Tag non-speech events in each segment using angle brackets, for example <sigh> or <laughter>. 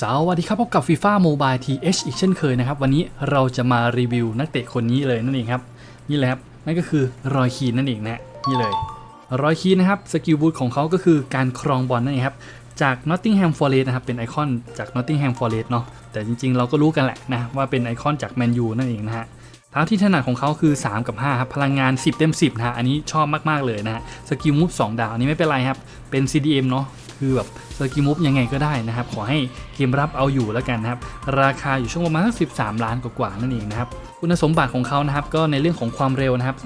สวัสดีครับพบกับ FIFA Mobile TH อีกเช่นเคยนะครับ วันนี้เราจะมารีวิวนักเตะคนนี้เลยนั่นเองครับ นี่เลยครับ นั่นก็คือรอยคีนนั่นเองนะนี่เลย รอยคีนนะครับ สกิลบูทของเขาก็คือการครองบอลนั่นเองครับ จาก Nottingham Forest นะครับ เป็นไอคอนจาก Nottingham Forest เนาะแต่จริงๆ เราก็รู้กันแหละนะว่าเป็นไอคอนจาก Man U นั่นเองนะฮะเท้าที่ถนัดของเขาคือ 3 กับ5ครับพลังงาน 10 เต็ม 10นะฮะอันนี้ชอบมากๆเลยนะฮะสกิลมูฟ2ดาวอันนี้ไม่เป็นไรครับเป็น CDM เนาะ คือแบบสกิมูฟยังไงก็ได้นะครับ ขอให้เกมรับเอาอยู่แล้วกันนะครับ ราคาอยู่ช่วงประมาณสัก13 ล้านกว่าๆนั่นเองนะครับ คุณสมบัติของเขานะครับ ก็ในเรื่องของความเร็วนะครับ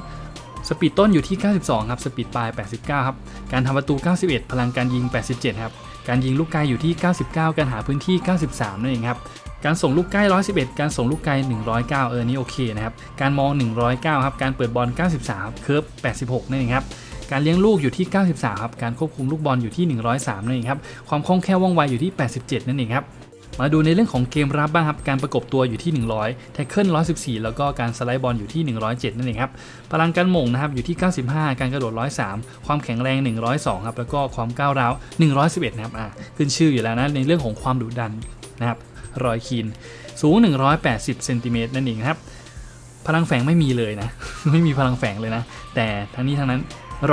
สปีดต้นอยู่ที่ 92 ครับ สปีดปลาย 89 ครับ การทำประตู 91 พลังการยิง 87 ครับ การยิงลูกไกลอยู่ที่ 99 การหาพื้นที่ 93 นั่นเองครับ การส่งลูกใกล้ 111 การส่งลูกไกล 109 เออ นี่โอเคนะครับ การมอง 109 ครับ การเปิดบอล 93 ครับ เคิร์ฟ86 นั่นเองครับ การเลี้ยงลูกอยู่ที่ 93 ครับ การควบคุมลูกบอลอยู่ที่ 103 นั่นเองครับ ความคล่องแคล่วว่องไวอยู่ที่ 87 นั่นเองครับ มาดูในเรื่องของเกมรับบ้างครับ การประกบตัวอยู่ที่ 100 แท็กเกิล 114 แล้วก็การสไลด์บอลอยู่ที่ 107 นั่นเองครับ พลังการหม่งนะครับอยู่ที่ 95 การกระโดด 103 ความแข็งแรง 102 ครับ แล้วก็ความก้าวร้าว 111 นะครับ อ่า ขึ้นชื่ออยู่แล้วนะในเรื่องของความดุดันนะครับรอยคีนสูง 180 เซนติเมตรนั่นเองครับ พลังแฝงไม่มีเลยนะ ไม่มีพลังแฝงเลยนะ แต่ทั้งนี้ทั้งนั้น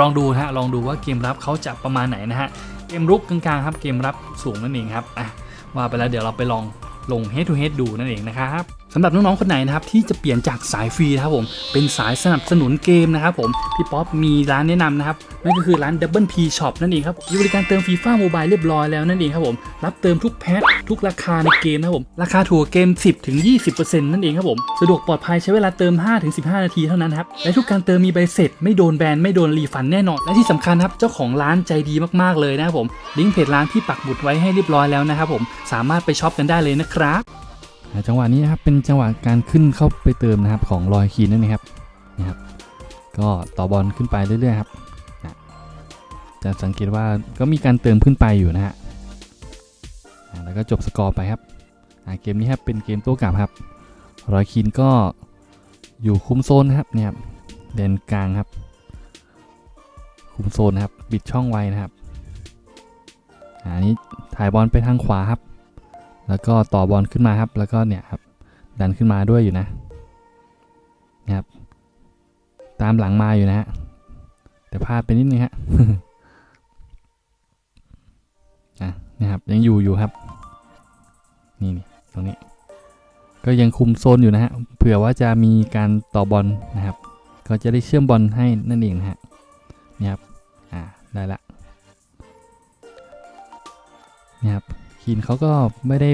ลองดูฮะลองดูว่าเกมรับเขาจะประมาณไหนนะฮะเกมรุกกลางๆครับเกมรับสูงนั่นเองครับอะว่าไปแล้วเดี๋ยวเราไปลองลง head to head ดูนั่นเองนะครับ สำหรับน้องๆคนไหนนะครับที่จะเปลี่ยนจากสายฟรีนะครับผมเป็นสายสนับสนุนเกมนะครับผมพี่ป๊อปมีร้านแนะนำนะครับนั่นก็คือร้าน Double P Shop นั่นเองครับมีบริการเติมฟีฟ่าโมบายเรียบร้อยแล้วนั่นเองครับผมรับเติมทุกแพ็คทุกราคาในเกมนะครับผมราคาถูกกว่าเกม 10ถึง20%นั่นเองครับผมสะดวกปลอดภัยใช้เวลาเติม 5 ถึง 15 นาทีเท่านั้นครับและทุกการเติมมีใบเสร็จ ไม่โดนแบนไม่โดนรีฟันแน่นอน และที่สำคัญครับเจ้าของร้านใจดีมากๆเลยนะครับผมลิงก์เพจร้านที่ปักหมุดไว้ให้เรียบร้อยแล้วนะครับผมสามารถไปช็อปกันได้เลยนะครับ จังหวะนี้นะครับเป็นจังหวะการขึ้นเข้าไปเติมนะครับของลอยคีนนั่นเองครับนะครับ ก็ต่อบอลขึ้นไปเรื่อยๆครับนะจะสังเกตว่าก็มีการเติมขึ้นไปอยู่นะฮะแล้วก็จบสกอร์ไปครับเกมนี้ครับเป็นเกมโต้กลับครับรอยคีนก็อยู่คุมโซนนะครับเนี่ยครับเลนกลางครับ คุมโซนนะครับ บิดช่องไว้นะครับอันนี้ถ่ายบอลไปทางขวาครับ แล้วก็ต่อบอลขึ้นมาครับ แล้วก็เนี่ยครับดันขึ้นมาด้วยอยู่นะนะครับ ตามหลังมาอยู่นะฮะแต่พลาดไปนิดนึงฮะอะนะครับยังอยู่อยู่ครับ นี่นี่ตรงนี้ ก็ยังคุมโซนอยู่นะฮะเผื่อว่าจะมีการต่อบอลนะครับ ก็จะได้เชื่อมบอลให้นั่นเองนะฮะนี่ครับอ่าได้ละนี่ครับ คีนเขาก็ไม่ได้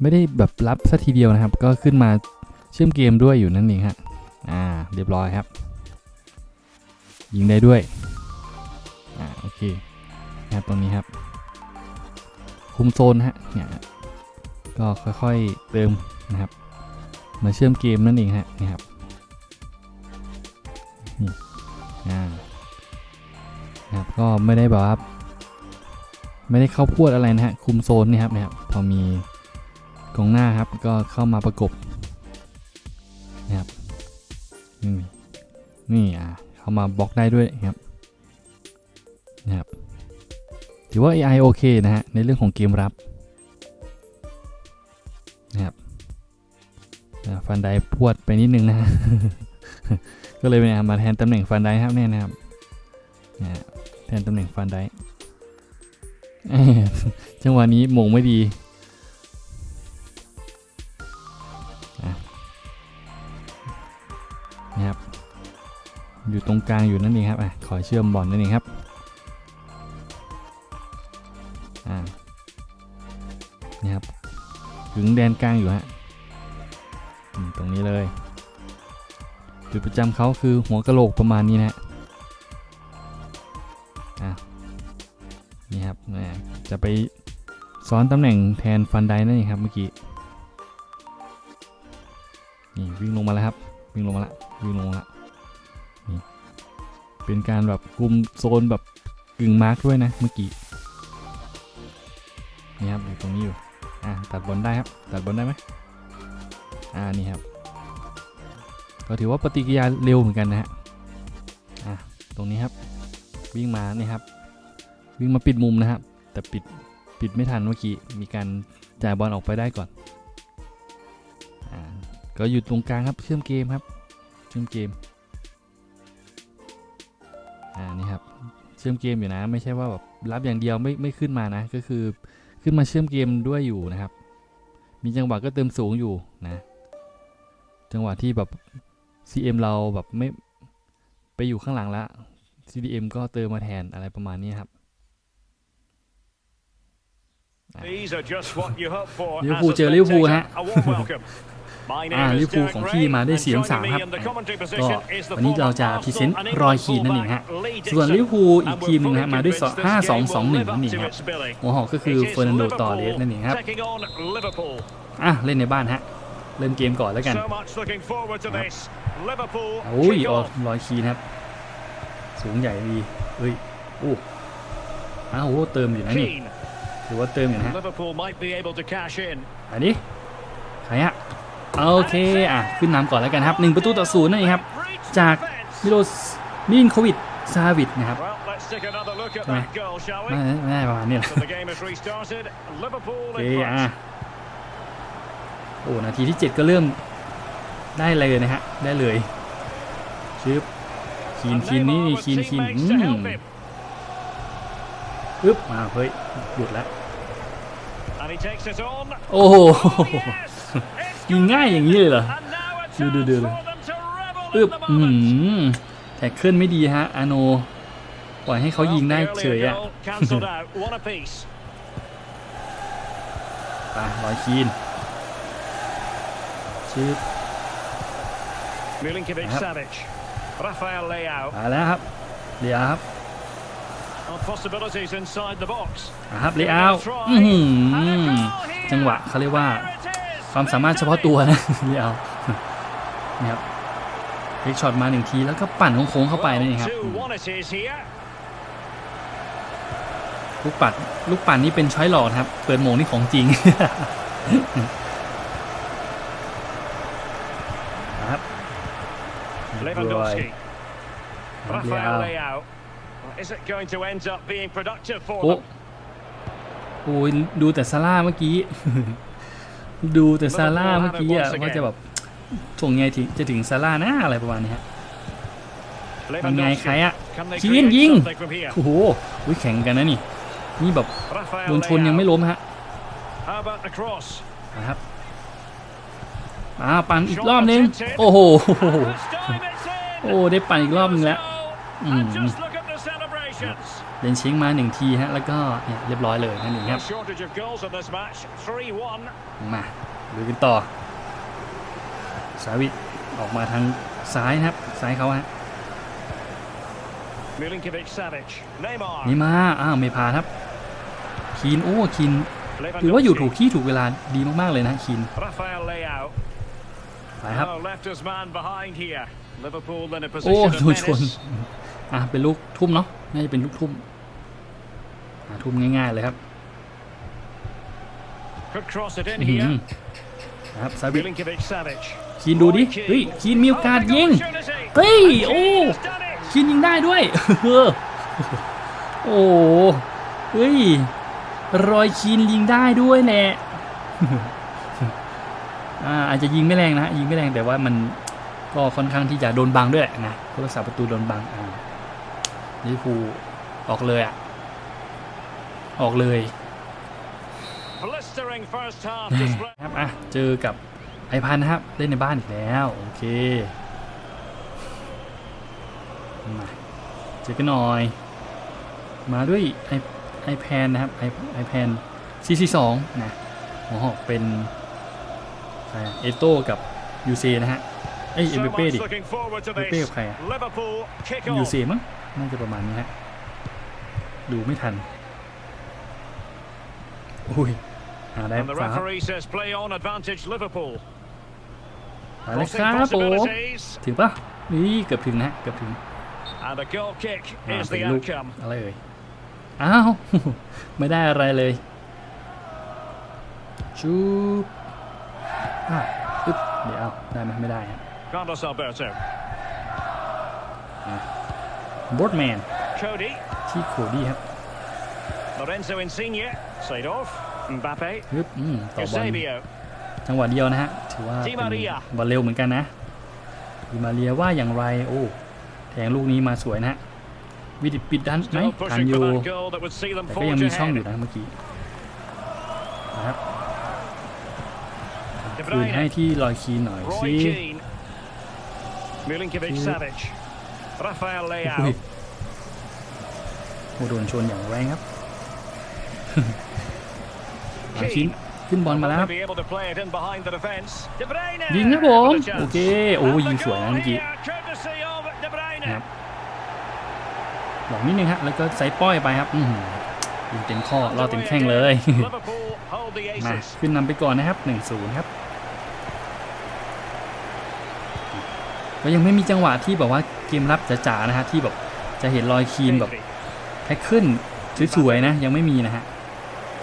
ไม่ได้แบบรับสัทีเดียวนะครับ ก็ขึ้นมาเชื่อมเกมด้วยอยู่นั่นเองฮะอ่าเรียบร้อยครับ ยิงได้ด้วยอ่าโอเคนะครับตรงนี้ครับ คุมโซนฮะเนี่ยก็ค่อยๆเติมนะครับ มาเชื่อมเกมนั่นเองฮะนี่ครับนี่อ่านะครับก็ไม่ได้แบบว่า ไม่ได้เข้าพวดอะไรนะฮะ คุมโซนนี่ครับนะครับ พอมีกองหน้าครับ ก็เข้ามาประกบนะครับ นี่นี่อ่าเข้ามาบล็อกได้ด้วยครับนะครับ ถือว่า AI โอเคนะฮะ ในเรื่องของเกมรับนะครับฟันไดพวดไปนิดนึงนะฮะก็เลยเนี่ยมาแทนตำแหน่งฟันไดครับเนี่ยนะครับแทนตำแหน่งฟันได้ จังหวะนี้มงไม่ดีนะครับ อยู่ตรงกลางอยู่นั่นเองครับอะขอเชื่อมบอลนั่นเองครับอ่านี่ครับถึงแดนกลางอยู่ฮะตรงนี้เลย จุดประจำเขาคือหัวกะโหลกประมาณนี้นะฮะ ไปซ้อนตำแหน่งแทนฟันไดนั่นเองครับเมื่อกี้ นี่วิ่งลงมาแล้วครับ วิ่งลงมาละวิ่งลงมาละนี่เป็นการแบบกลุ่มโซนแบบกึ่งมาร์กด้วยนะเมื่อกี้ นี่ครับอยู่ตรงนี้อยู่ อะตัดบอลได้ครับ ตัดบอลได้ไหมอ่านี่ครับ ก็ถือว่าปฏิกิริยาเร็วเหมือนกันนะฮะ อะตรงนี้ครับ วิ่งมานี่ครับ วิ่งมาปิดมุมนะครับ แต่ปิดปิดไม่ทันเมื่อกี้มีการจ่ายบอลออกไปได้ก่อนอก็อยู่ตรงกลางครับเชื่อมเกมครับเชื่อมเกมอ่านี่ครับเชื่อมเกมอยู่นะ ไม่ใช่ว่าแบบรับอย่างเดียวไม่ไม่ขึ้นมานะ ก็คือขึ้นมาเชื่อมเกมด้วยอยู่นะครับ มีจังหวะก็เติมสูงอยู่นะ จังหวะที่แบบ CM เราแบบไม่ไปอยู่ข้างหลังล้ว CDM ก็เติมมาแทนอะไรประมาณนี้ครับ ลิเวอร์ as พูล a เจอลิเวอร์พูล spectator. ฮะ A warm welcome. My อ่า name ลิ is เวอร์พูล Derek ของ Ray, พี่มาได้ and เสียง joining สาม me ครับ in the commentary ก็ position is the วันนี้เราจะ former พรีเซนต์ Arsenal and รอย England คีนนั่นเองฮะ fullback Lee ส่วน Dixon. ลิเวอร์พูลอีก And ทีมหนึง we're ฮะมาด้วย fully 5 convinced 2 2 this 1 game นั่น will เอง live ค up รับ to its billing. หัวหอกก็คือ It เฟอร์นัน is โดตอเรส Liverpool นั่นเองครับ taking on Liverpool. อะเล่นในบ้านฮะเริ่มเกมก่อนแล้วกัน So much looking forward to this. Liverpool โอ้ย kick ออก off. รอยคีนครับ สูงใหญ่ดีเฮ้ยโอ้อ้าวโหเติมอยู่นะนี่ Keane. ถือว่าเติมอยู่นะฮะ Liverpool might be able to cash in. อันนี้ใครฮะโอเคอะขึ้นนำก่อนแล้วกันครับหนึ่งประตูต่อศูนย์นั่นเองครับ Breach จาก defence. มิโลมิลินโควิดซาวิดนะครับ Well, let's take another look at Come that goal, shall ไม่ we? ไม่ได้ประมาณนี้แหละ So the game has restarted. Liverpool โอเค in อะ front. โอ้นาทีที่ 7 ก็เริ่มได้เลยนะฮะ ได้เลยชึบคีน And คีนนี่ Neymar นี่ with คีน คีน teammates อื to ม help him. ปึ๊บอ่าเฮ้ยหยุดแล้ว And he takes it on. โอ้โห Oh, yes! It's ยิงง่ายอย่างนี้เลยเหรอ And now a ดู chance ดูดู for them to revel ปึ๊บ in the อื moment. มแท็กเกิลไม่ดีฮะอาโนปล่อยให้เขายิง Well, ได้ the เฉย earlier อะ goal cancelled out. One apiece. ไปร้อยคีนชึบ Milinkovic Yep. Savic. Rafael Leao. มาแล้วครับเลียครับ On possibilities inside the box. อะครับเลอาอื้อหือจังหวะเขาเรียกว่า There it is. ความสามารถเฉพาะตัวนะเลอานี่ครับเล็กช็อตมาหนึ่งทีแล้วก็ปั่นโค้งๆเข้าไปนั่นเองครับ Two one it is here. ลูกปัดลูกปั่นนี่เป็นช้อยหลอกนะครับ เปิดโหมงนี่ของจริงครับรวย Lewandowski. ครับเล Rafael อา Leao. Is it going to end up being productive for โอ้ them? โอ้ยดูแต่ซาร่าเมื่อกี้ ดูแต่ซาร่าเมื่อกี้อะว่าจะแบบส่งไงถึงจะถึงซาร่านะอะไรประมาณนี้ฮะมันไงใคร Lewandowski. อะ Can they คีน create ยิง something from here? โอ้โหอุ๊ยแข่งกันนะนี่ นี่แบบ Rafael โดนชนยังไม่ Leao. ล้มฮะ How about the cross? นะครับอ้าวปั่นอีกรอบนึง โอ้โห This time it's in. โอ้ได้ปั่นอีกรอบนึงแล้ว And Mm. เลนเช้งมาหนึ่งทีฮะแล้วก็เนี่ยเรียบร้อยเลยนั่นเองค No รับ shortage of goals in this match. 3-1. มาดูกันต่อ สาวิตออกมาทางซ้ายนะครับซ้ายเขาฮะ Milinkovic Savic. Neymar. นี่มาอ้าวไม่พาครับคีนโอ้คีน Lewandowski. ถือว่าอยู่ถูกที่ถูกเวลาดีมากๆเลยนะคีน Rafael Leao. ไปครับ Oh, left his man behind here. Liverpool in a โอ้ position of โดนชน menace. อะเป็นลูกทุ่มเนาะ น่าจะเป็นลูกทุ่มอะทุ่มง่าย ๆ เลยครับ Could cross it in อื้อหือ here. นะครับซาวิต Milinkovic Savic. คีนดูดิ Roy Keane. เฮ้ย คีนมีโอกาส Oh, big ยิง opportunity. เฮ้ย And โอ้ Keane has done it. คีนยิงได้ด้วย โอ้โหเฮ้ย รอยคีนยิงได้ด้วยแหละอ่าอาจจะยิงไม่แรงนะ ยิงไม่แรงแต่ว่ามันก็ค่อนข้างที่จะโดนบังด้วยแหละนะผู้รักษาประตูโดนบังอ่า ลิเวอร์พูลออกเลยอะ ออกเลย Blistering first half แหม่ display. ครับอะเจอกับไอพันนะครับเล่นในบ้านอีกแล้ว โอเคมาเจอกันหน่อย มาด้วยไอไอแพนนะครับไอไอแพนซีซีสองนะหัวหอกเป็นใครอะเอโต้กับยูเซนะฮะเอ้ยเอ็ม So เปเป้ much ดิ looking forward to Mbappe this. กับใครอะ Liverpool kick ยู off. เซมั้ง น่าจะประมาณนี้ฮะ ดูไม่ทัน อุ้ยหาได้ And the ฝาครับ referee says play on advantage Liverpool. ไปเลย Crossing ครับผม possibilities. ถึงปะนี่เกือบถึงนะเกือบถึง And a goal kick อ่า is เป็น the ลูก outcome. อะไรเอ่ย อ้าว ไม่ได้อะไรเลยชูบอะปึ๊บเดี๋ยวเอาได้ไหมไม่ได้ฮะ Carlos Alberto. บอสแมน Cody. ที่โคดี้ครับ Lorenzo Insigne. Seedorf. Mbappe. ปึ๊บอืมต่อบอล Eusebio. จังหวะเดียวนะฮะ ถือว่า Di เป็น Maria บอลเร็วเหมือนกันนะดิมาเรียว่าอย่างไรโอ้แทงลูกนี้มาสวยนะฮะวิดิตปิดดันไหม Still ทัน pushing อยู่ for that goal that would see them แต่ก็ยัง forge มีช่องอยู่ ahead. นะเมื่อกี้นะครับ De คืนให้ Bruyne. ที่ลอยคีนหน่อยสิ Rafael อุ้ย Leao. โอ้โดนชนอย่างแรงครับลอยคีนขึ้นบอลมาแล้วครับ Be able to play it in behind the defense. De Bruyne. ยิงครับผม With a chance. โอเคโอ้ And the ยิงสวยนะ goal เมื่อกี้ here, courtesy of De Bruyne. นะครับหลอกนิดนึงฮะแล้วก็ใส่ป้อยไปครับอือหือยิงเต็มข้อรอดเต็มแข้งเลย Liverpool hold the มา aces. ขึ้นนำไปก่อนนะครับ1-0ครับ ก็ยังไม่มีจังหวะที่แบบว่าเกมรับจ๋าๆนะฮะที่แบบจะเห็นรอยคีนแบบ Pedri. แท็กขึ้นสวยๆนะยังไม่มีนะฮะ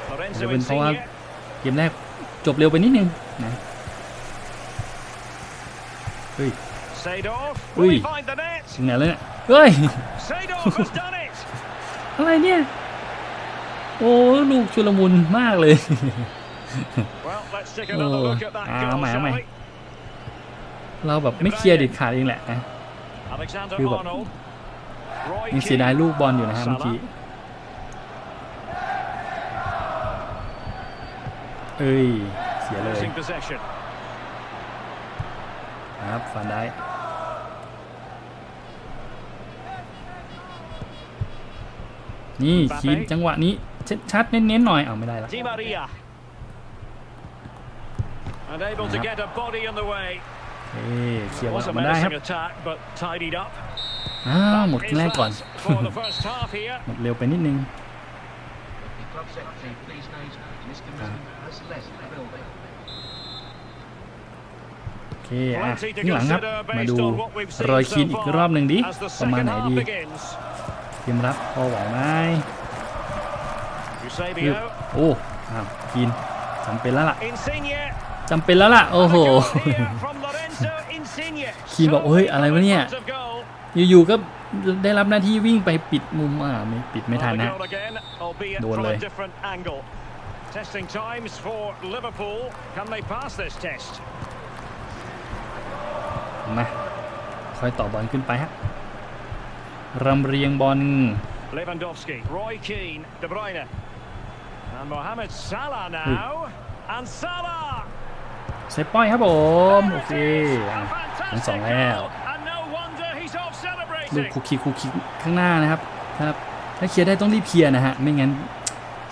Lorenzo จะเป็นเพราะว่า Insigne. เกมแรกจบเร็วไปนิดนึงนะเฮ้ย Seedorf. Ui. Will he find the net? ถึงไหนแล้วเนี่ยเฮ้ย Seedorf has done it. อะไรเนี่ยโอ้ลูกชุลมุนมากเลย Well, let's take another Oh, look at that ah, goal, mày, shall mày. We? เราแบบไม่เคลียร์เด็ดขาดเองแหละนะ Alexander Cứ bật- Arnold. Roy ยังเสียดาย Keane. ลูกบอลอยู่นะฮะเมื่อกี้เอ้ย เสียเลย Losing possession. นะครับฟันได้นี่ Mbappe คีนจังหวะนี้ ชัดๆเน้นๆหน่อยเอาไม่ได้ละ Di Maria. Unable to Yep. get a body in the way. เอ้ยเคลียร์บอล Was อ a อกมาได้ครับ menacing attack, but tidied up. อ้าวหมด Is แรกก่อน that for the first half here. หมดเร็วไปนิดนึง The club secretary please note Mr. Moon has left the building. โอเคอะ Plenty to ข้างหลังครับ consider มา based ดู on what we've รอย seen คีน so อีก far รอบหนึ่งดิ as the ประมาณ second ไหน half ดี begins. เกมรับพอไหวไหม Eusebio. โอ้อ้าวคีน จำเป็นแล้วล่ะ Insigne. จำเป็นแล้วล่ะ โอ้โห And a goal here from Lorenzo Insigne. คีนบอกเฮ้ยอะไรวะเนี่ย So, of goal. อยู่ๆก็ได้รับหน้าที่วิ่งไปปิดมุมอ่าไม่ปิดไม่ทัน Well, นะ the goal again, albeit Đùa from lời. a different angle. Testing times for Liverpool. Can they pass this test? มาคอยต่อบอลขึ้นไปฮะรำเรียงบอล Lewandowski, Roy Keane, De Bruyne. And Mohamed Salah now. And Salah! เซฟป้อยครับผม โอเค There it is. อะ A ทั้งสอง fantastic แล้ว goal, And no wonder he's off ลูก celebrating. คุกคิกคุกคิกข้างหน้านะครับถ้าถ้าเคลียร์ได้ต้องรีบเคลียร์นะฮะ ไม่งั้น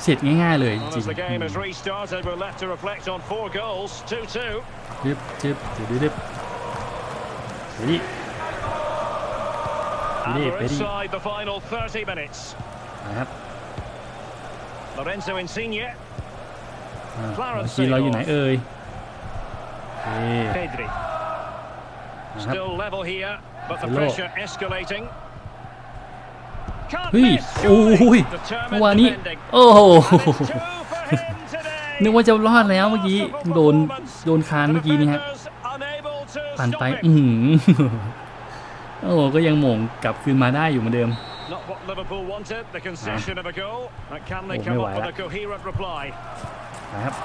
เสร็จง่ายๆเลยจ Well, ริ as ง the game has restarted, we're left to reflect on four goals. 2-2. ๆจึ๊บจึ๊บจึ๊บจึ๊บนี่ And Pedri, we're Pedri. inside the final 30 minutes. นะครับ Lorenzo Insigne, อ่า Clarence ทีมเราอยู่ไหนเอ่ยโอเค Pedri. นะครับ Still level here, but the Hello. pressure escalating. Can't เฮ้ย miss, โอ้ย surely. เมื่อ Determined วานนี้ defending. โอ้โห And it's two for him today. นึกว่าจะรอดแล้วเมื่อกี้ โดน โดนคานเมื่อกี้นี่ฮะ Defenders unable to ปั่นไป stop อือ him. หือ โอ้ก็ยังหม่งกลับคืนมาได้อยู่เหมือนเดิม Not what Liverpool wanted, the concession of a goal. But can they Oh, come ไม่ up ไหว with ละ a coherent reply? นะครับ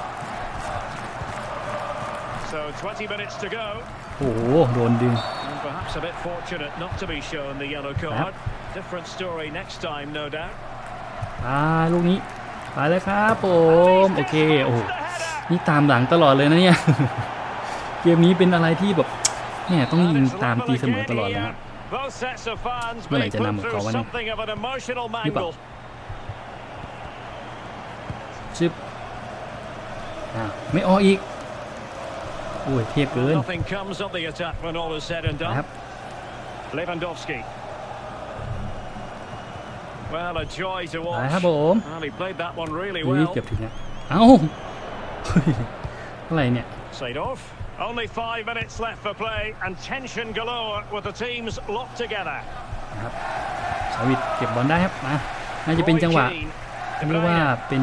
So 20 minutes to go. โอ้โหโดนดึง And perhaps a bit fortunate not to be shown the yellow card. Different story next time, no doubt. อ่าลูกนี้ไปเลยครับผมโอเคโอ้โห The header. นี่ตามหลังตลอดเลยนะเนี่ย เกมนี้เป็นอะไรที่แบบเนี่ยต้องยิง And it's ตาม level ตีเสมอ again ตลอดเลย here. ครับ Both sets of fans เมื่อไหร่ being จะ put นำของ through เขาวะเนี่ย something of an emotional หรือเปล่า mangle. ชึบอ่าไม่ออกอีกโอ้ยเทียบเกิน Nothing comes of the attack when all is said and นะครับ done. Lewandowski. Well, a joy to ไป watch. ครับผม Well, he played that one really อุ้ย well. เกือบถึงนะเอ้า เฮ้ยอะไรเนี่ย <laughs> Seedorf. Only five minutes left for play, and tension galore with the teams locked together. นะครับสาวิตเก็บบอลได้ครับมาน่าจะเป็น Roy จังหวะ Keane. De เรียกว่า Bruyne. เป็น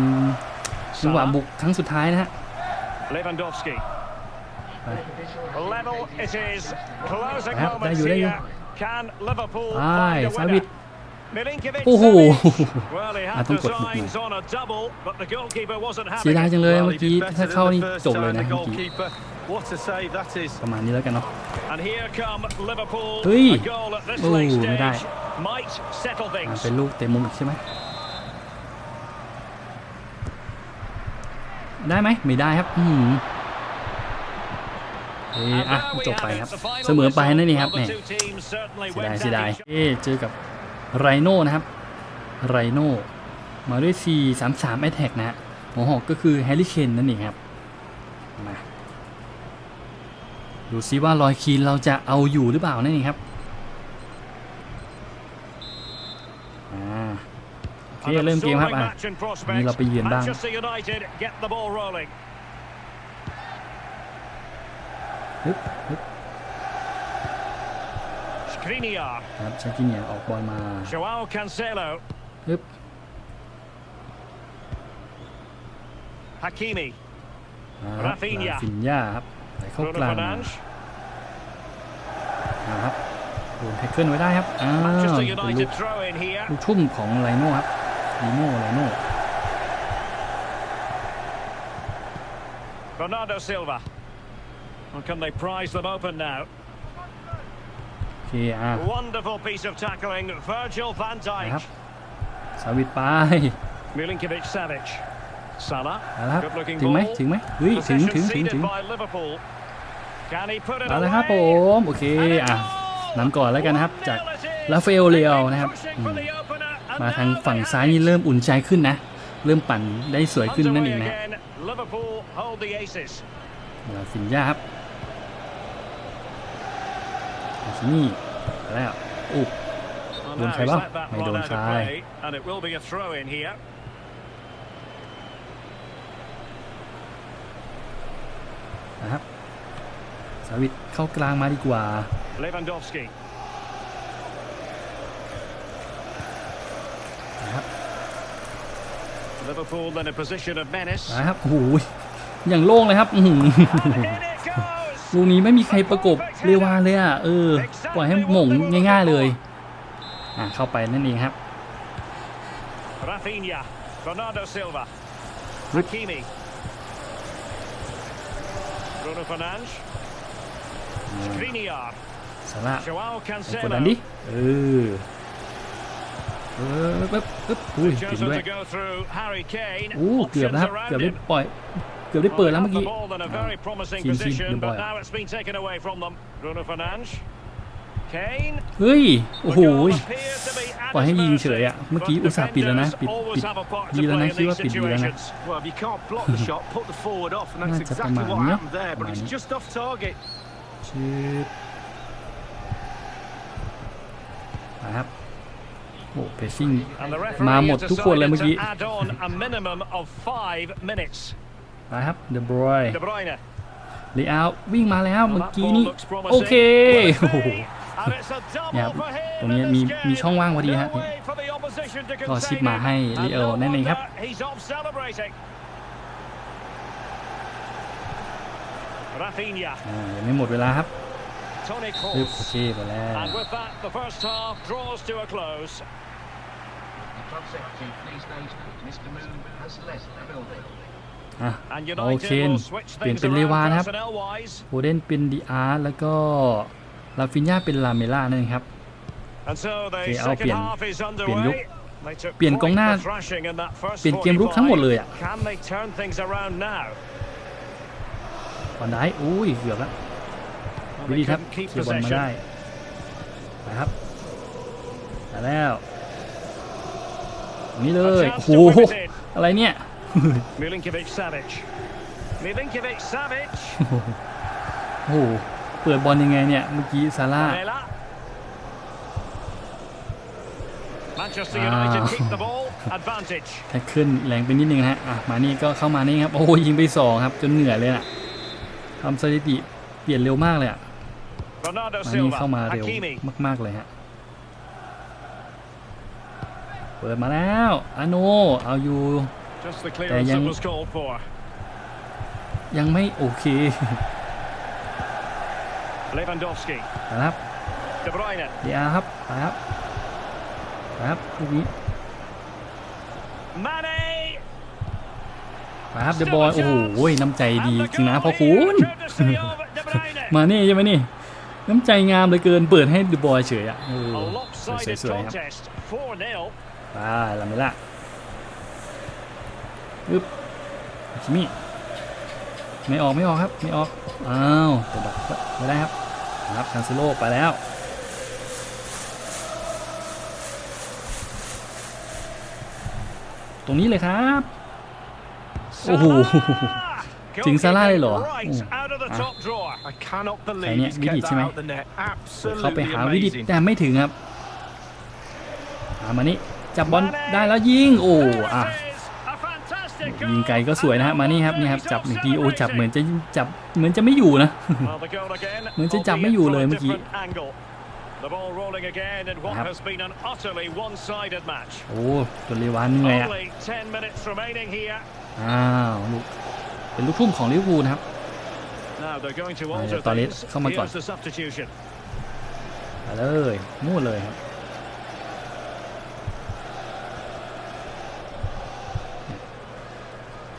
จังหวะ Salah. บุกครั้งสุดท้ายนะฮะ Lewandowski. ไป Level it is. Closing Đấy, moments đây, vô đây, here. Can Liverpool ไป find a สาวิต winner? Milinkovic โอ้โห Savic. Well, he อะ had ต้องกดบุกหน่อย designs on a double, but the goalkeeper wasn't เสีย having ดาย it. จังเลย Well, เมื่อ he กี้ did better ถ้า than เข้า the นี่ first จบเลย time, นะ the เมื่อกี้ goalkeeper. What a save that is. ประมาณนี้แล้วกันเนาะ And here come Liverpool. Ui. A goal at this Ồ, late mới đại. stage might settle อ่า things. เป็นลูกเตะมุมอีกใช่ไหมได้ไหมไม่ได้ครับอืมเอ้ย And อะ there we จบไป have ครับ it, the final เสมอไปนั่นเองครับ whistle. แหม Well, the two teams certainly เสียดาย went เสีย at ดาย each เอ้เจอกับไรโน่นะครับไรโน่มาด้วย4 3 3 a t t a c k นะฮะหัวหอกก็คือแฮร์รี่เคนนั่นเองครับมา ดูซิว่ารอยคีนเราจะเอาอยู่หรือเปล่านั่นเองครับอ่าโอเค An เริ่มเกมครับ absorbing อะ match in อันนี้เรา prospect. ไปเยือนบ้าง Manchester United get the ball rolling. ฮึบฮึบ Skriniar, ครับชากิเนียออกบอลมา Joao Cancelo, ฮึบ Hakimi, มาครับ Rafinha ฟินยาครับ ไหลเข้า Bruno กลางมา Fernandes. มาครับโดนแท็กเกิลไว้ได้ครับอ้าว Manchester เป็นลู United ก throw in here. ลูกทุ่มของไลโน่ครับลีโน่ไลโน่ Bernardo Silva. And can they prize them open now? โอเคอะ Wonderful piece of tackling. Virgil van นะครับ Dijk. สาวิตไป Milinkovic Savic. Salah. เอาละครับ Good looking ถึงไหม ball. ถึงไหมเฮ้ยถึง Possession ถึงถึง ceded ถึง by Liverpool. Can he put it เอาละครับผ away? มโอเค And a อะ goal! นำก่อนแล้วกันนะครับ จาก1-0 it is. ลาฟาเอลเลโอนะครับ Pushing อื for ม the opener, and มาทาง now ฝั่ง they ซ้าย have นี่ it. เริ่มอุ่นใจขึ้นนะ เริ่มปั่นได้สวยขึ้นนั่นเอง Underway นะ again. Liverpool hold the aces. ลาฟินยาครับอาชินี่ไปแล้วอุ๊บ Well, Don't now say he's that. let that Mày run đồn out of sai. play, and it will be a throw in here. นะครับ สาวิตเข้ากลางมาดีกว่า Lewandowski. นะครับ Liverpool in a position of menace. นะครับโอ้โหอย่างโล่งเลยครับอื้อหือ And in it goes. ลูกนี้ไม่มีใครประกบเรวาเลยอะเออ ปล่อยให้หม่งง่าย ๆเลย อะเข้าไปนั่นเองครับ Rafinha. Bernardo Silva. Rip. Hakimi. Bruno Fernandes. Skriniar. สาระ Joao กดดัน Cancelo. ดิเออเออปึ๊บปึ๊บอุ้ยติด Chosen ด้วย to go through Harry Kane. อู้เกือบ Options แล้วครับ around เกือบได้ him. ปล่อยเกือบได้เปิดแล้วเมื่อ Well, กี้ they have the ball in a very promising Chin, chin, position, the but boy. now it's been taken away from them. Bruno Fernandes. Kane. เฮ้ย โอ้ The โห goal appeared to be at ปล่อยให้ his ยิงเฉ mercy, ยอะเมื่อกี้ but อุตส่าห์ปิดแล้วนะ defenders ปิด always ปิด have a part to ดีแล้ว play นะ in คิดว่า these ปิดดีแล้วนะ situations. Well, if you can't block the shot, put the forward off, and that's Nah, it's up exactly ชืดนะครับโอ้เพซซิ่ง And the มา referee หม has ดทุกคนเลย decided เมื่อกี้ to add on a minimum of five minutes. นะครับเดอะบรอย De Bruyne. ลีอาวิ่งมาแล้ว Well, เมื่อ that กี้ ball นี่ looks promising. โอเคโอ้โห And it's a double เนี่ยครับ for him ตรงนี้ in มี this game. มีช่องว่างพอดีฮะ No way for the opposition to ก็ชิป contain มา it. ให้ And ลีโอ no นั่นเองครับ Rafinha, อ่ายังไม่หมดเวลาครับ Toni ปึ๊บโอ Kroos. เคไปแล้ว And with that, the first half draws to a close. The club secretary, please note, Mr. Moon has left the building. อะ And โอ United เคน will switch เปลี่ยน things เป็นเลวา around นะครับ personnel wise. โอเดนเป็นดีอาร์แล้วก็ลาฟินยาเป็นลาเมล่านั่นเองครับ And so the Okay, เอา second เปลี่ยน half is เปลี่ยนยุค underway. They took เปลี่ยนกอง quite หน้า the thrashing in that first เปลี่ยนเกมรุกทั้งหมดเลยอะ 45. Can they turn things around now? บอลได้อุ้ยเกือบแล้ว Well, วิ they ธีครับ couldn't keep เคลียร์บอลมาได้ possession. นะครับมาแล้วตรงนี้เลย A โอ้ chance โห to whip it in. อะไรเนี่ย Milinkovic Savic. Milinkovic Savic. โอ้โหเปิดบอลยังไงเนี่ยเมื่อกี้ซาร่า Lamela. Manchester Ah. United keep the ball. Advantage. แท็กขึ้นแรงไปนิดนึงฮะอะมานี่ก็เข้ามานี่ครับโอ้โหยิงไปสองครับจนเหนื่อยเลยน่ะ ทำสถิติเปลี่ยนเร็วมากเลยอะ Bernardo มานี่เข้า Silva. มาเร็ว Hakimi. มาก ๆ เลยฮะ เปิดมาแล้วอาโนเอาอยู่ Just the clearance yang- that was called for. ยังไม่โอเค Lewandowski. นะครับ De Bruyne. เดียครับไปครับครับลูกนี้ Mane. ครับเดบอยโอ้โหน้ำใจดีจริงนะพ่อคุณมานี่ใช่ไหมนี่น้ำใจงามเลือเกินเปิดให้เดบอยเฉยอะโอ้สวยๆครับ contest. 4-0. ไปลาเมล่าอึ๊บคิมิไม่ออกไม่ออกครับไม่ออกอ้าวแต่ดักไม่ได้ครับครับคันเซโลไปแล้วตรงนี้เลยครับ โอ้โห Salah. ถึงซาร่าเลยเหรอ Right โอ้ out of the อะ top drawer. I cannot believe Kayaknya he's Vidic kept that ใช่ไหม out the net. เข้าไป Absolutely หาวิดิต amazing. แต่ไม่ถึงครับอามานี่จับบอลได้แล้วยิงโอ้อะ A fantastic ยิง goal. ไกลก็สวยนะฮะมานี่ครับนี่ครับจับหนึ่งทีโอ้จับเหมือนจะจับเหมือนจะไม่อยู่นะ Well, the goal again, เหมือนจะจับไม่อยู่เลย albeit เมื่อกี้ from a different angle. The ball rolling again in what ครับ has been an utterly one-sided match. โอ้ตัวเลวานเหนื่อยอะ Only 10 minutes remaining here. อ้าวลูกเป็นลูกทุ่มของลิเวอร์พูลนะครับ Now they're going to Ah, alter yeah, Toilet. things. Come on, Here's Toilet. the substitution. ไปเลยนู่นเลยครับ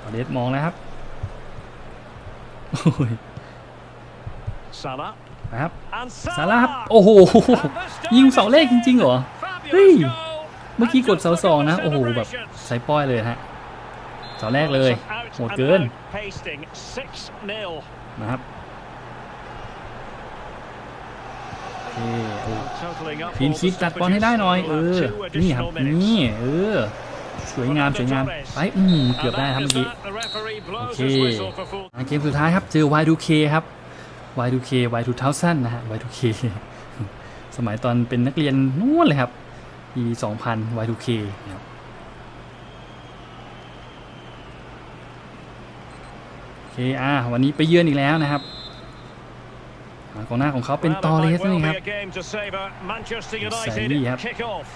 ตอนนี้มองแล้วครับโอ้ย Salah นะครับ and ซาร่าครับ Salah. โอ้โห And this time ยิงเสาเลขจริงๆเหรอ Fabulous เฮ้ย goal. เมื่อกี้กดเสา And สองนะ just โอ้โห look at แบบ the celebrations. ใส่ป้อยเลยนะฮะ เสาแรกเลย Some out โหด and เกิน out pasting 6-0. นะครับโอเคโอ้ Totaling up ทีม all คิก the ตัดบอลให้ได้หน่อย เอ stoppages. อ They'll have two นี่ครับ additional นี่ minutes. เออ สวยงาม สวยงาม ไป อืม เกือบได้ครับ And เมื่อ that กี้ is that. The referee blows Okay. his whistle for full อะเกมสุดท้ายครับ เจอ Y2K ครับ Y2K Y2000 นะฮะ Y2K สมัยตอนเป็นนักเรียนนู่นเลยครับปี2000 Y2K นะครับโอ เคอะวันนี้ไปเยือนอีกแล้วนะครับอะกองหน้าของเขาเป็น Well, ตอ it เล might สนั่นเอง well ครับ be a game to savour. Manchester United Saidi, ครับ kick off.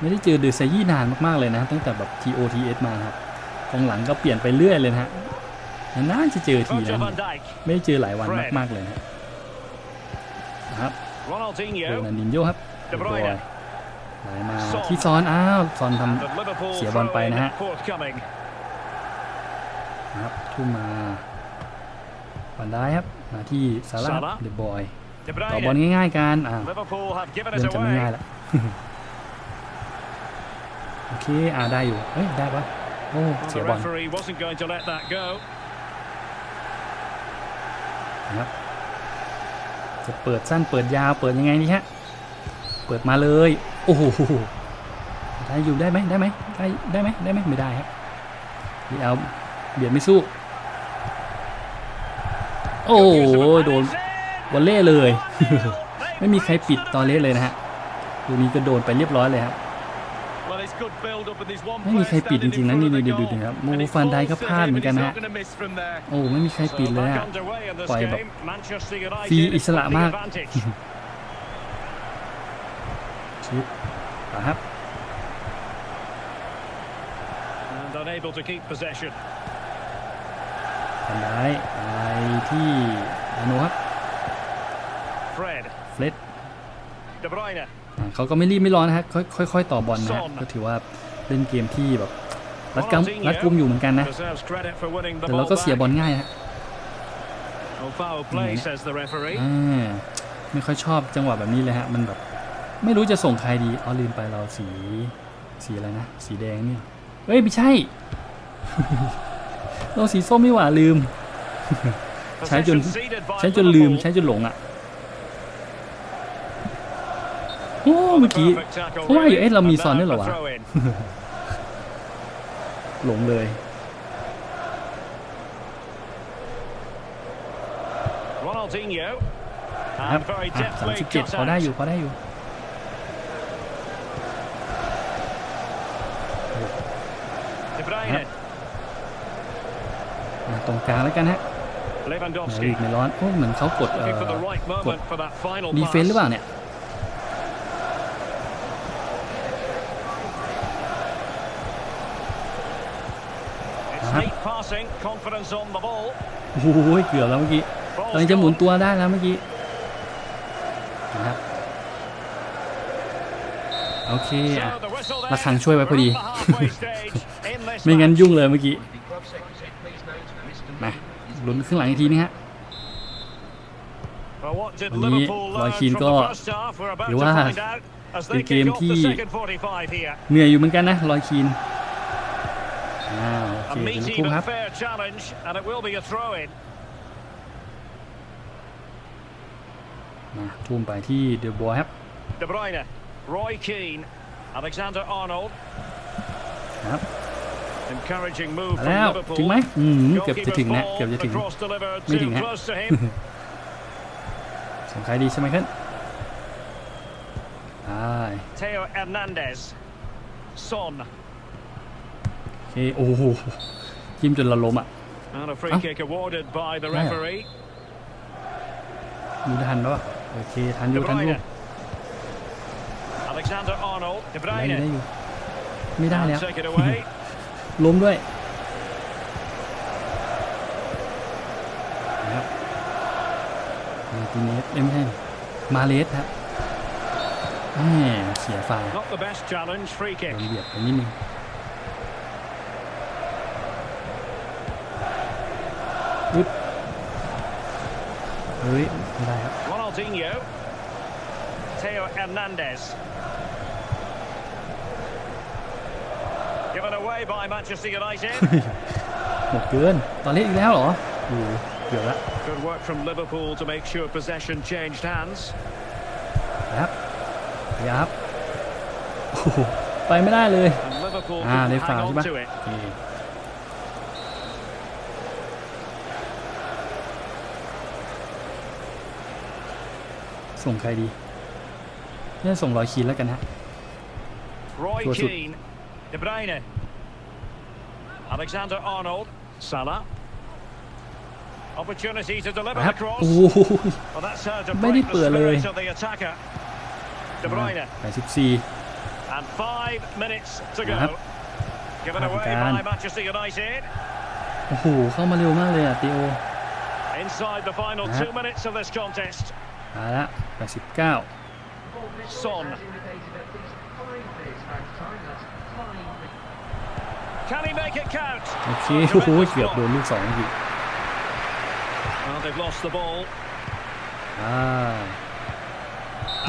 ไม่ได้เจอเดอะไซยี่นานมากๆเลยนะตั้งแต่แบบ TOTS มานะครับกองหลังก็เปลี่ยนไปเรื่อยเลยนะฮะนานๆจะเจอที Virgil นะ van Dijk. ไม่ได้เจอหลายวัน Fred มากๆเลยนะนะครับโร Ronaldinho. นันดินโยครับ De Bruyne บอยไหลมาที่ซอนอ้าวซอนท And the Liverpool เสียบอลไป throw-in นะฮะ forthcoming. ำ นะครับทุ่มมาบันได้ครับ มาที่ซาร่า Salah เดบอย De ต่อบอล Bruyne. ง่ายๆกันอ่า Liverpool have given เริ่ it มจะไม่ง่าย away. แล้วโอเคอ่าได้อยู่เฮ้ยได้ปะโอ้ Well, เสีย the บอล referee wasn't going to let that go. นะครับจะเปิดสั้นเปิดยาวเปิดยังไงนี่ฮะเปิดมาเลยโอ้โหได้อยู่ได้ไหมได้ไหมได้ได้ไหมได้ไหมไม่ได้ครับดีเอา เบียดไม่สู้ โอ้โหโดนวอลเล่เลย ไม่มีใครปิดตอนเล่เลยนะฮะดูนี้ก็โดนไปเรียบร้อยเลยครับ Well, it's good build-up and there's one ไม่มีใคร player ปิดจ standing ริ in งๆนะ front นี่ of the ดูดู goal. ดูครับโม And it ฟันไดก็ falls to พลาด him เหมือ and นกัน he's นะ not ฮะ gonna miss from there. โอ้ไม่มีใคร So ปิดเลย back ฮะ underway in this Quite a game. Manchester United ฟรีอิสระ with the มาก advantage. ชิปครับ And unable to keep possession. ทำได้ไปที่อาโนครับ Fred. เฟล็ด De Bruyne. อ่าเขาก็ไม่รีบไม่ร้อนนะฮะค่อยๆค่อยๆต่อบอลนะฮะ Son ก็ถือว่าเล่นเกมที่แบบรัดกำรัดกุมอยู่เหมือนกันนะ Deserves credit for winning the แต่เรา ball ก็เสียบอล back. ง่ายฮะ Oh, foul play, Mm. says the referee. อ่าไม่ค่อยชอบจังหวะแบบนี้เลยฮะ มันแบบ ไม่รู้จะส่งใครดีอ๋อลืมไปเราสี สีอะไรนะ สีแดงเนี่ย เฮ้ย ไม่ใช่ เราสีส้มไม่หว่าลืม ใช้จน Possession ceded by ใช้จนลืม Liverpool. ใช้จนหลงอะโอ้เมื่อกี้ Perfect tackle, เพราะว่าอยู่ really. เอ๊ะเรามี And ซอน now ด้วยเหรอ for วะ throw-in. หลงเลย Ronaldinho. ครับ And very อะสาม deftly สิบเจ็ด cut พอได้ out. อยู่พอได้อยู่ De Bruyne. อะ ตรงกลางแล้วกันฮะไหน Lewandowski. ลีกไม่ร้อนโอ้เหมือนเขากดเอ่ Looking for the อ right moment for that final ดีเฟน pass. หรือเปล่าเนี่ย It's Uh-huh. neat passing, confidence on the ball. โอ้โหเกือบแล้วเมื่อกี้ Ball's กำลังจะหมุน gone. ตัวได้แล้วเมื่อกี้นะครับโอเคอะ So the whistle there. ระฆังช่วยไว้พอดี We're at the halfway stage in this ไม่งั้น match. ยุ่งเลยเมื่อกี้ The club secretary, please note, Mr. มา Moon is ลุ้นครึ่งหลังอีกทีนึงฮะ Well, what did วันนี้ Liverpool รอย learn คีน from ก็ the first half? We're about ถือ to ว่า find out as เป็น they เกม kick off ที่ the second 45 here. เหนื่อยอยู่เหมือนกันนะรอยคีนอ้าวโอ A เคเดี๋ยว meaty พุ่มครับ but fair challenge, and it will be a throw-in. มาทุ่มไปที่เดอะบอยครับ De Bruyne, Roy Keane, Alexander Arnold. ค แล้วถึงไหม Liverpool. อืมเกือบจะถึง Goalkeeper's นะเกือบ ball, จะถึง the cross delivered ไม่ถึ too งฮะ close to him. ส่งใครดีใช่ไหมครับใช่ Teo Hernandez, Son, โอเคโอ้โหจิ้มจนเราล้มอะ and a free Huh? kick awarded by the Yeah. referee. ดูทันปะวะโอเคทันอ De ยู่ทันอยู่ Bruyne, Alexander Arnold, De ได้อยู่ได้ Bruyne, อยู่ไม่ได้ and แล้ว take it away. ล้มด้วยนะครับมาร์ติเนสเอ้ยไม่ใช่มาเลสครับแหมเสียฟาวล์ Not the best challenge, free โด kick. นเบียดไปนิดนึงอึ๊บเฮ้ยไม่ได้ครับ Ronaldinho, Teo Hernandez. Given away by Manchester United. หมดเกิน ตอนเล่นอีกแล้วเหรอโอ้โหเกือบละ Good work from Liverpool to make sure possession changed hands. ครับครับโอ้โหไปไม่ได้เลย And Liverpool อ่า couldn't ได้ hang ฟาวล์ใช่ on ปะ to it. โอเคส่งใครดีเนี่ยส่งรอยคีนแล้วกันฮะ Roy Sure, sure. Keane, De Bruyne, Alexander Arnold, Salah. Opportunity to deliver ครับ the cross. โอ้โห Well, that's how to ไม่ได้ break เปิด the เลย spirit of the attacker. De Bruyne, แปดสิบสี่ and five minutes to go. Yep. Given Hakan. away by Manchester United. โอ้โห เข้ามาเร็วมากเลยอ่ะติโอ Inside the final Yep. two minutes of this contest. มาละแปดสิบเก้า Son. โอเคโอ้โหเกือบโดนลูกสองอีก Well, they've lost the ball. อ่า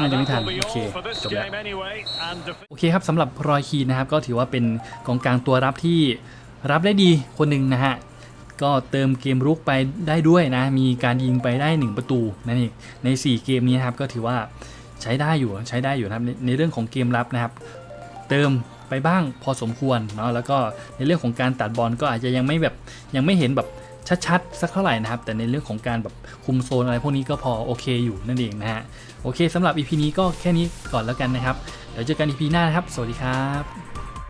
And น่าจะไม่ that ทัน will be โอเค all for this จบแล้ว game anyway. And defeat. โอเคครับสำหรับรอยคีนนะครับ ก็ถือว่าเป็นกองกลางตัวรับที่รับได้ดีคนหนึ่งนะฮะ ก็เติมเกมรุกไปได้ด้วยนะ มีการยิงไปได้ 1 ประตูนั่นเองใน 4 เกมนี้นะครับก็ถือว่าใช้ได้อยู่ใช้ได้อยู่นะครับในในเรื่องของเกมรับนะครับ เติม ไปบ้างพอสมควรเนาะแล้วก็ในเรื่องของการตัดบอลก็อาจจะยังไม่แบบยังไม่เห็นแบบชัดๆสักเท่าไหร่นะครับ แต่ในเรื่องของการแบบคุมโซนอะไรพวกนี้ก็พอโอเคอยู่นั่นเองนะฮะโอเคสำหรับ EP นี้ก็แค่นี้ก่อนแล้วกันนะครับเดี๋ยวเจอกัน EP หน้านะครับ สวัสดีครับ